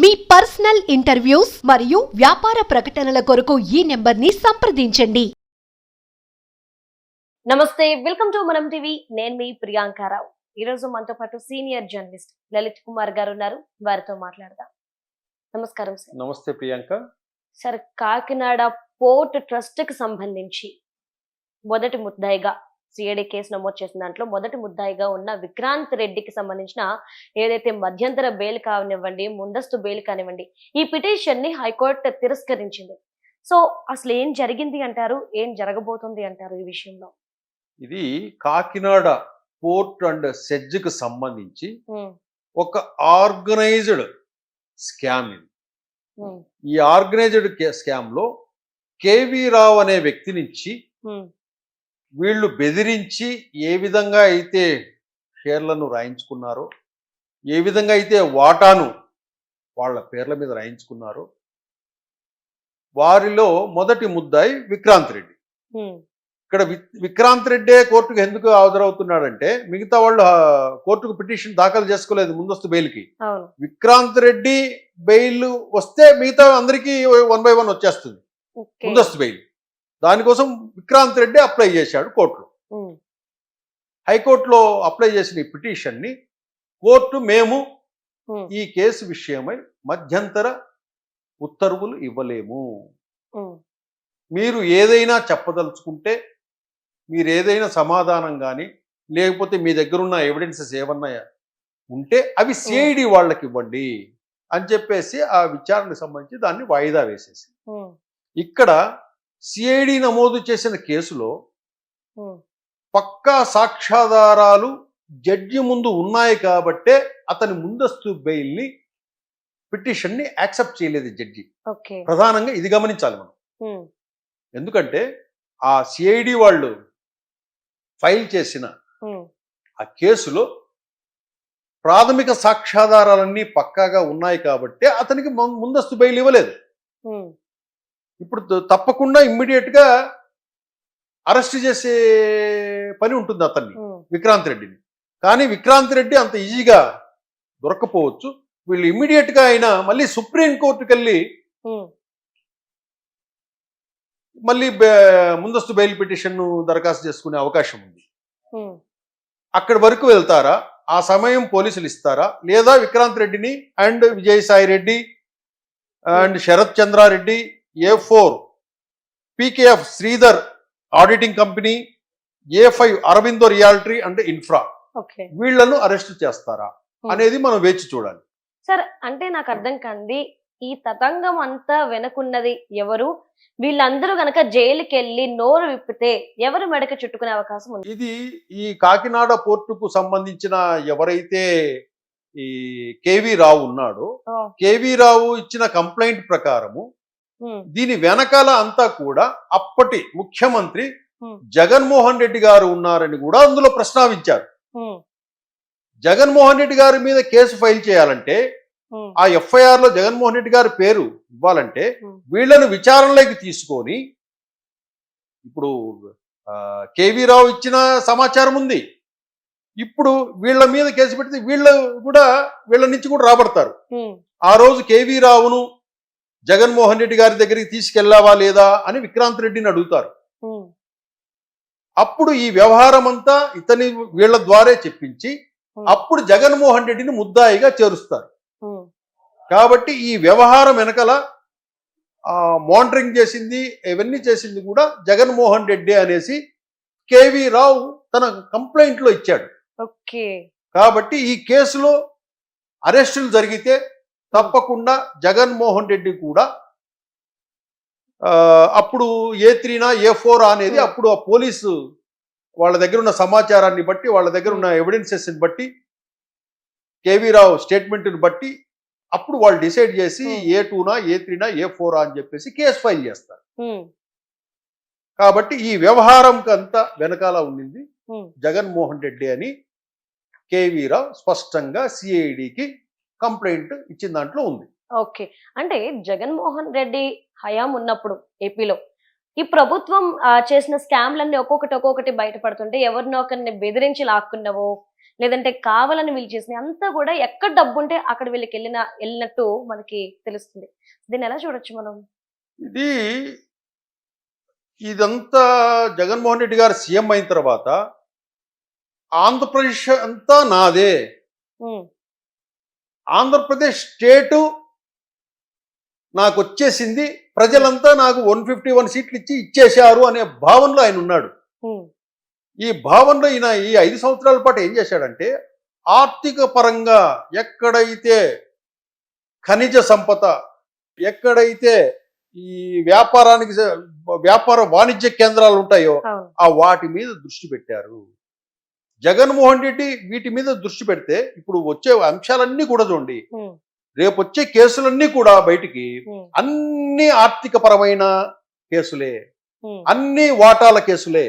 మీ personal interviews మరియు వ్యాపార ప్రకటనల కొరకు ఈ నెంబర్ని సంప్రదించండి. నమస్తే వెల్కమ్ టు మనం టీవీ. నేను మీ ప్రియాంకారావు ఈ రోజు మనతో పాటు సీనియర్ జర్నలిస్ట్ లలిత్ కుమార్ గారు ఉన్నారు. వారితో మాట్లాడదాం. నమస్కారం సార్. నమస్తే ప్రియాంక. సార్ కాకినాడ పోర్ట్ ట్రస్ట్కి సంబంధించి మొదటి ముద్దాయిగా సిఐడి కేసు నమోదు చేసిన దాంట్లో మొదటి ముద్దాయిగా ఉన్న విక్రాంత్ రెడ్డికి సంబంధించిన ఏదైతే మధ్యంతర బెయిల్ కానివ్వండి ముందస్తు బెయిల్ కానివ్వండి ఈ పిటిషన్ని హైకోర్టు తిరస్కరించింది. సో అసలు ఏం జరిగింది అంటారు? ఏం జరగబోతుంది అంటారు ఈ విషయంలో? ఇది కాకినాడ పోర్ట్ అండ్ సెడ్జ్కి సంబంధించి ఉమ్, ఒక ఆర్గనైజ్డ్ స్కామ్ ఇది. ఈ ఆర్గనైజ్డ్ స్కామ్లో కేవీ రావు అనే వ్యక్తి నుంచి వీళ్ళు బెదిరించి ఏ విధంగా అయితే షేర్లను రాయించుకున్నారో ఏ విధంగా అయితే వాటాను వాళ్ళ పేర్ల మీద రాయించుకున్నారో వారిలో మొదటి ముద్దాయి విక్రాంత్ రెడ్డి. ఇక్కడ విక్రాంత్ రెడ్డే కోర్టుకు ఎందుకు హాజరవుతున్నాడంటే మిగతా వాళ్ళు కోర్టుకు పిటిషన్ దాఖలు చేసుకోలేదు ముందస్తు బెయిల్కి. విక్రాంత్ రెడ్డి బెయిల్ వస్తే మిగతా అందరికీ వన్ బై వన్ వచ్చేస్తుంది. ముందస్తు బెయిల్. దానికోసం విక్రాంత్ రెడ్డి అప్లై చేశాడు కోర్టులో. హైకోర్టులో అప్లై చేసిన ఈ పిటిషన్ని కోర్టు మేము ఈ కేసు విషయమై మధ్యంతర ఉత్తర్వులు ఇవ్వలేము. మీరు ఏదైనా చెప్పదలుచుకుంటే మీరు ఏదైనా సమాధానం కానీ లేకపోతే మీ దగ్గర ఉన్న ఎవిడెన్సెస్ ఏమన్నా ఉంటే అవి సిఐడి వాళ్ళకి ఇవ్వండి అని చెప్పేసి ఆ విచారణకు సంబంధించి దాన్ని వాయిదా వేసేసి. ఇక్కడ సిఐడి నమోదు చేసిన కేసులో పక్కా సాక్ష్యాధారాలు జడ్జి ముందు ఉన్నాయి కాబట్టే అతని ముందస్తు బెయిల్ని పిటిషన్ని యాక్సెప్ట్ చేయలేదు జడ్జి. ప్రధానంగా ఇది గమనించాలి మనం. ఎందుకంటే ఆ సిఐడి వాళ్ళు ఫైల్ చేసిన ఆ కేసులో ప్రాథమిక సాక్ష్యాధారాలన్నీ పక్కాగా ఉన్నాయి కాబట్టి అతనికి ముందస్తు బెయిల్ ఇవ్వలేదు. ఇప్పుడు తప్పకుండా ఇమ్మీడియట్గా అరెస్ట్ చేసే పని ఉంటుంది అతన్ని విక్రాంత్ రెడ్డిని. కానీ విక్రాంత్ రెడ్డి అంత ఈజీగా దొరకపోవచ్చు. వీళ్ళు ఇమ్మీడియట్గా అయినా మళ్ళీ సుప్రీం కోర్టుకి వెళ్ళి మళ్ళీ ముందస్తు బెయిల్ పిటిషన్ దరఖాస్తు చేసుకునే అవకాశం ఉంది. అక్కడి వరకు వెళ్తారా? ఆ సమయం పోలీసులు ఇస్తారా? లేదా విక్రాంత్ రెడ్డిని and Vijayasai Reddy and Sarath Chandrareddy A four PKF Sridhar auditing company A five Aurobindo realty and infra okay. వీళ్ళను అరెస్ట్ చేస్తారా అనేది మనం వేచి చూడాలి. సార్ అంటే నాకు అర్థం కాంది ఈ తతంగం అంతా వెనకున్నది ఎవరు? వీళ్ళందరూ గనక జైలుకి వెళ్ళి నోరు విప్పితే ఎవరు మెడక చుట్టుకునే అవకాశం ఉంది? ఇది ఈ కాకినాడ పోర్టుకు సంబంధించిన ఎవరైతే ఈ కేవి రావు ఉన్నాడో కేవి రావు ఇచ్చిన కంప్లైంట్ ప్రకారము దీని వెనకాల అంతా కూడా అప్పటి ముఖ్యమంత్రి. జగన్మోహన్ రెడ్డి గారు ఉన్నారని కూడా అందులో ప్రస్తావించారు జగన్మోహన్ రెడ్డి గారి మీద కేసు ఫైల్ చేయాలంటే ఆ ఎఫ్ఐఆర్లో జగన్మోహన్ రెడ్డి గారి పేరు ఇవ్వాలంటే. వీళ్ళను విచారణలోకి తీసుకొని ఇప్పుడు కేవీ రావు ఇచ్చిన సమాచారం ఉంది. ఇప్పుడు వీళ్ళ మీద కేసు పెడితే వీళ్ళు కూడా వీళ్ళ నుంచి కూడా రాబడతారు. ఆ రోజు కేవీ రావును జగన్మోహన్ రెడ్డి గారి దగ్గరికి తీసుకెళ్ళావా లేదా అని విక్రాంత్ రెడ్డిని అడుగుతారు. అప్పుడు ఈ వ్యవహారం అంతా ఇతని వీళ్ళ ద్వారే చెప్పించి. అప్పుడు జగన్మోహన్ రెడ్డిని ముద్దాయిగా చేరుస్తారు. కాబట్టి ఈ వ్యవహారం వెనకల మానిటరింగ్ చేసింది ఇవన్నీ చేసింది కూడా జగన్మోహన్ రెడ్డి అనేసి కేవీ రావు తన కంప్లైంట్లో ఇచ్చాడు. కాబట్టి ఈ కేసులో అరెస్టులు జరిగితే తప్పకుండా జగన్మోహన్ రెడ్డి కూడా అప్పుడు ఏ త్రీనా ఏ ఫోర్ అనేది Hmm. అప్పుడు ఆ పోలీసు వాళ్ళ దగ్గర ఉన్న సమాచారాన్ని బట్టి వాళ్ళ దగ్గర ఉన్న ఎవిడెన్సెస్ బట్టి కేవీ రావు స్టేట్మెంట్ని బట్టి అప్పుడు వాళ్ళు డిసైడ్ చేసి Hmm. ఏ టూనా ఏ త్రీనా ఏ ఫోరా అని చెప్పేసి కేసు ఫైల్ చేస్తారు కాబట్టి ఈ వ్యవహారం అంతా వెనకాల ఉండింది జగన్మోహన్ రెడ్డి అని కేవీ రావు స్పష్టంగా సిఐడికి కంప్లైంట్ ఇచ్చిన దాంట్లో ఉంది. ఓకే. అంటే జగన్మోహన్ రెడ్డి హయాం ఉన్నప్పుడు ఏపీలో ఈ ప్రభుత్వం చేసిన స్కామ్లన్నీ ఒక్కొక్కటి ఒక్కొక్కటి బయటపడుతుంటే ఎవరినో ఒకరిని బెదిరించి లాక్కున్నవో లేదంటే కావాలని వీళ్ళు చేసిన అంతా కూడా ఎక్కడ డబ్బు ఉంటే అక్కడ వీళ్ళకి వెళ్ళిన వెళ్ళినట్టు మనకి తెలుస్తుంది. దీన్ని ఎలా చూడొచ్చు మనం? ఇది ఇదంతా జగన్మోహన్ రెడ్డి గారు సీఎం అయిన తర్వాత ఆంధ్రప్రదేశ్ అంతా నాదే. ఆంధ్రప్రదేశ్ స్టేటు నాకు వచ్చేసింది ప్రజలంతా నాకు వన్ ఫిఫ్టీ వన్ సీట్లు ఇచ్చి ఇచ్చేశారు అనే భావనలో ఆయన ఉన్నాడు. ఈ భావనలో ఈయన ఈ ఐదు సంవత్సరాల పాటు ఏం చేశాడంటే ఆర్థిక పరంగా ఎక్కడైతే ఖనిజ సంపద ఎక్కడైతే ఈ వ్యాపారానికి వ్యాపార వాణిజ్య కేంద్రాలు ఉంటాయో ఆ వాటి మీద దృష్టి పెట్టారు. జగన్మోహన్ రెడ్డి వీటి మీద దృష్టి పెడితే ఇప్పుడు వచ్చే అంశాలన్నీ కూడా చూడండి. రేపు వచ్చే కేసులన్నీ కూడా బయటికి అన్ని ఆర్థిక పరమైన కేసులే అన్ని వాటాల కేసులే.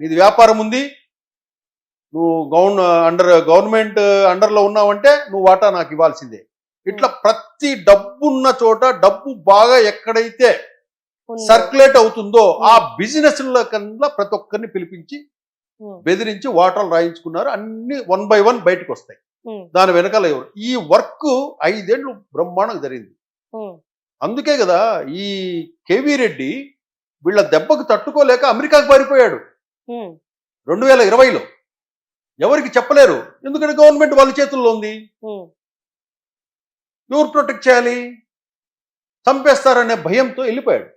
నీది వ్యాపారం ఉంది నువ్వు గవర్న అండర్ గవర్నమెంట్ అండర్లో ఉన్నావంటే నువ్వు వాటా నాకు ఇవ్వాల్సిందే. ఇట్లా ప్రతి డబ్బు ఉన్న చోట డబ్బు బాగా ఎక్కడైతే. సర్క్యులేట్ అవుతుందో ఆ బిజినెస్ కన్నా ప్రతి ఒక్కరిని పిలిపించి బెదిరించి వాటాలు రాయించుకున్నారు. అన్ని వన్ బై వన్ బయటకు వస్తాయి దాని వెనకాల ఎవరు? ఈ వర్క్ ఐదేళ్ళు బ్రహ్మాండంగా జరిగింది. అందుకే కదా ఈ కేవీ రెడ్డి వీళ్ళ దెబ్బకు తట్టుకోలేక అమెరికాకు పారిపోయాడు. రెండు వేల ఇరవైలో. ఎవరికి చెప్పలేరు. ఎందుకంటే గవర్నమెంట్ వాళ్ళ చేతుల్లో ఉంది. ఎవరు ప్రొటెక్ట్ చేయాలి. చంపేస్తారనే భయంతో వెళ్ళిపోయాడు.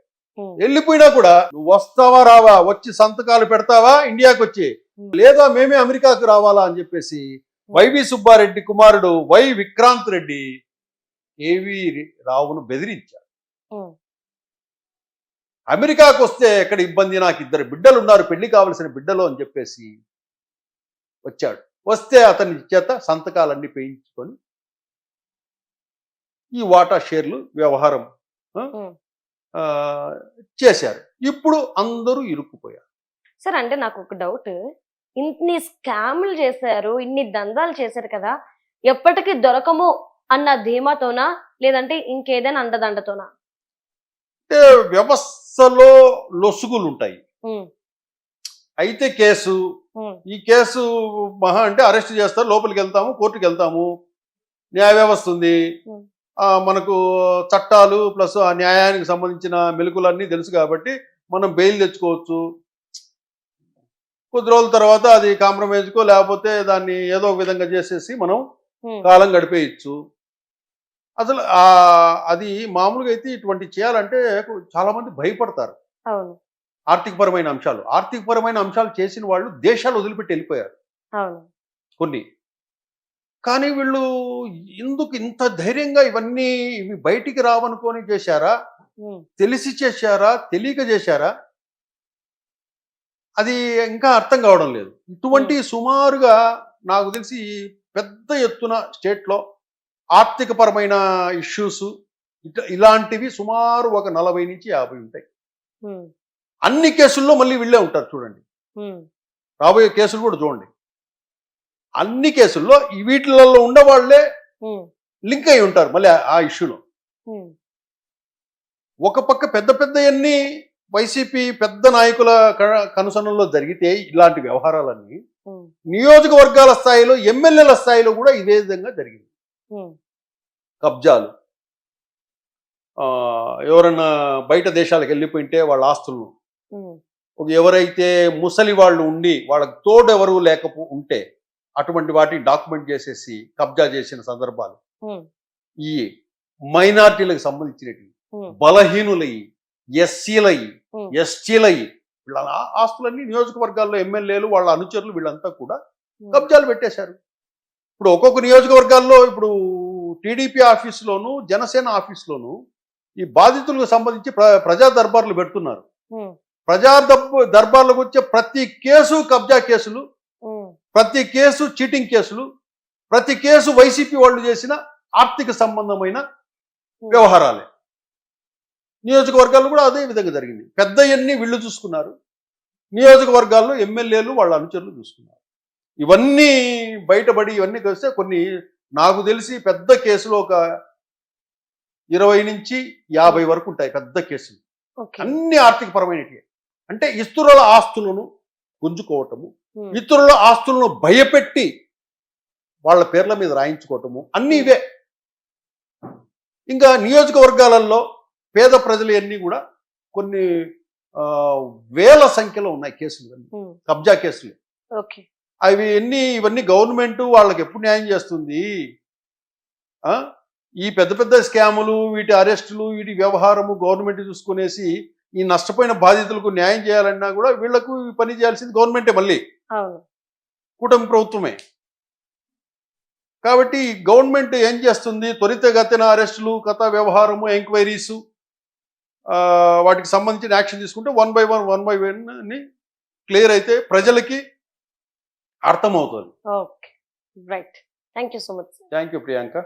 వెళ్ళిపోయినా కూడా నువ్వు వస్తావా రావా? వచ్చి సంతకాలు పెడతావా ఇండియాకి వచ్చి. లేదా మేమే అమెరికాకు రావాలా? అని చెప్పేసి వైవి సుబ్బారెడ్డి కుమారుడు వై విక్రాంత్ రెడ్డి ఏవి రావును బెదిరించాడు అమెరికాకు వస్తే ఎక్కడ ఇబ్బంది? నాకు ఇద్దరు బిడ్డలు ఉన్నారు పెళ్ళి కావలసిన బిడ్డలు అని చెప్పేసి వచ్చాడు. వస్తే అతని చేత సంతకాలన్నీ పేయించుకొని ఈ వాటా షేర్లు వ్యవహారం చేశారు. ఇప్పుడు అందరూ ఇరుక్కుపోయారు. సార్ అంటే నాకు ఒక డౌట్. ఇన్ని స్కామ్లు చేశారు ఇన్ని దందాలు చేశారు కదా ఎప్పటికీ దొరకము అన్న ధీమాతోనా లేదంటే ఇంకేదైనా అండదండతోనా అంటే వ్యవస్థలో లొసుగులు ఉంటాయి అయితే కేసు ఈ కేసు మహా అంటే అరెస్ట్ చేస్తారు లోపలికి వెళ్తాము కోర్టుకి వెళ్తాము న్యాయ వ్యవస్థ ఉంది. మనకు చట్టాలు ప్లస్ ఆ న్యాయానికి సంబంధించిన మెలకులన్నీ తెలుసు కాబట్టి మనం బెయిల్ తెచ్చుకోవచ్చు. కొద్ది రోజుల తర్వాత అది కాంప్రమైజ్కో లేకపోతే దాన్ని ఏదో ఒక విధంగా చేసేసి మనం కాలం గడిపేయచ్చు. అసలు ఆ అది మామూలుగా అయితే ఇటువంటి చేయాలంటే చాలా మంది భయపడతారు ఆర్థికపరమైన అంశాలు. ఆర్థికపరమైన అంశాలు చేసిన వాళ్ళు దేశాలు వదిలిపెట్టి వెళ్ళిపోయారు. కొన్ని. కానీ వీళ్ళు ఎందుకు ఇంత ధైర్యంగా ఇవన్నీ ఇవి బయటికి రావనుకొని చేశారా? తెలిసి చేశారా? తెలియక చేశారా? అది ఇంకా అర్థం కావడం లేదు. ఇటువంటి సుమారుగా నాకు తెలిసి పెద్ద ఎత్తున స్టేట్లో ఆర్థికపరమైన ఇష్యూస్ ఇలాంటివి సుమారు ఒక నలభై నుంచి యాభై ఉంటాయి. అన్ని కేసుల్లో మళ్ళీ వీళ్ళే ఉంటారు చూడండి. రాబోయే కేసులు కూడా చూడండి. అన్ని కేసుల్లో ఈ వీటిలలో ఉండవాళ్ళే లింక్ అయి ఉంటారు మళ్ళీ ఆ- ఇష్యూలో. ఒక పక్క పెద్ద పెద్దయన్నీ వైసీపీ పెద్ద నాయకుల కనుసనల్లో జరిగితే ఇలాంటి వ్యవహారాలన్నీ నియోజకవర్గాల స్థాయిలో ఎమ్మెల్యేల స్థాయిలో కూడా ఇదే విధంగా జరిగింది. కబ్జాలు. ఎవరన్నా బయట దేశాలకు వెళ్ళిపోయింటే వాళ్ళ ఆస్తులను ఎవరైతే ముసలి వాళ్ళు ఉండి వాళ్ళకి తోడు ఎవరు లేకపో ఉంటే అటువంటి వాటిని డాక్యుమెంట్ చేసేసి కబ్జా చేసిన సందర్భాలు. ఈ మైనార్టీలకు సంబంధించినవి బలహీనులయ్యి ఎస్సీలయ్యి ఉమ్. ఎస్టీలయ్యి వీళ్ళ ఆస్తులన్నీ నియోజకవర్గాల్లో ఎమ్మెల్యేలు వాళ్ళ అనుచరులు వీళ్ళంతా కూడా కబ్జాలు పెట్టేశారు. ఇప్పుడు ఒక్కొక్క నియోజకవర్గాల్లో ఇప్పుడు టీడీపీ ఆఫీసులోను జనసేన ఆఫీసులోను ఈ బాధితులకు సంబంధించి ప్ర ప్రజా దర్బార్లు పెడుతున్నారు. ప్రజా దర్బ- దర్బార్లకు వచ్చే ప్రతి కేసు కబ్జా కేసులు ప్రతి కేసు చీటింగ్ కేసులు ప్రతి కేసు వైసీపీ వాళ్ళు చేసిన ఆర్థిక సంబంధమైన వ్యవహారాలే. నియోజకవర్గాల్లో కూడా అదే విధంగా జరిగింది. పెద్ద ఎన్ని వీళ్ళు చూసుకున్నారు నియోజకవర్గాల్లో ఎమ్మెల్యేలు వాళ్ళ అనుచరులు చూసుకున్నారు. ఇవన్నీ బయటపడి ఇవన్నీ కలిస్తే కొన్ని నాకు తెలిసి పెద్ద కేసులు ఒక ఇరవై నుంచి యాభై వరకు ఉంటాయి పెద్ద కేసులు. అన్ని ఆర్థిక పరమైనవి అంటే ఇతరుల ఆస్తులను గుంజుకోవటము ఇతరుల ఆస్తులను భయపెట్టి వాళ్ళ పేర్ల మీద రాయించుకోవటము అన్నీ ఇవే. ఇంకా నియోజకవర్గాలలో పేద ప్రజలు అన్నీ కూడా కొన్ని వేల సంఖ్యలో ఉన్నాయి కేసులు కబ్జా కేసులు. అవి ఎన్ని ఇవన్నీ గవర్నమెంట్ వాళ్ళకి ఎప్పుడు న్యాయం చేస్తుంది? ఆ? ఈ పెద్ద పెద్ద స్కాములు వీటి అరెస్టులు వీటి వ్యవహారము గవర్నమెంట్ చూసుకునేసి ఈ నష్టపోయిన బాధితులకు న్యాయం చేయాలన్నా కూడా వీళ్ళకు పని చేయాల్సింది గవర్నమెంటే మళ్ళీ. కూటమి ప్రభుత్వమే. కాబట్టి గవర్నమెంట్ ఏం చేస్తుంది? త్వరితగతిన అరెస్టులు కథ వ్యవహారము ఎంక్వైరీసు వాటికి సంబంధించిన యాక్షన్ తీసుకుంటే one by one one by one అని క్లియర్ అయితే ప్రజలకి అర్థమవుతుంది. Okay. Right. Thank you so much thank you Priyanka.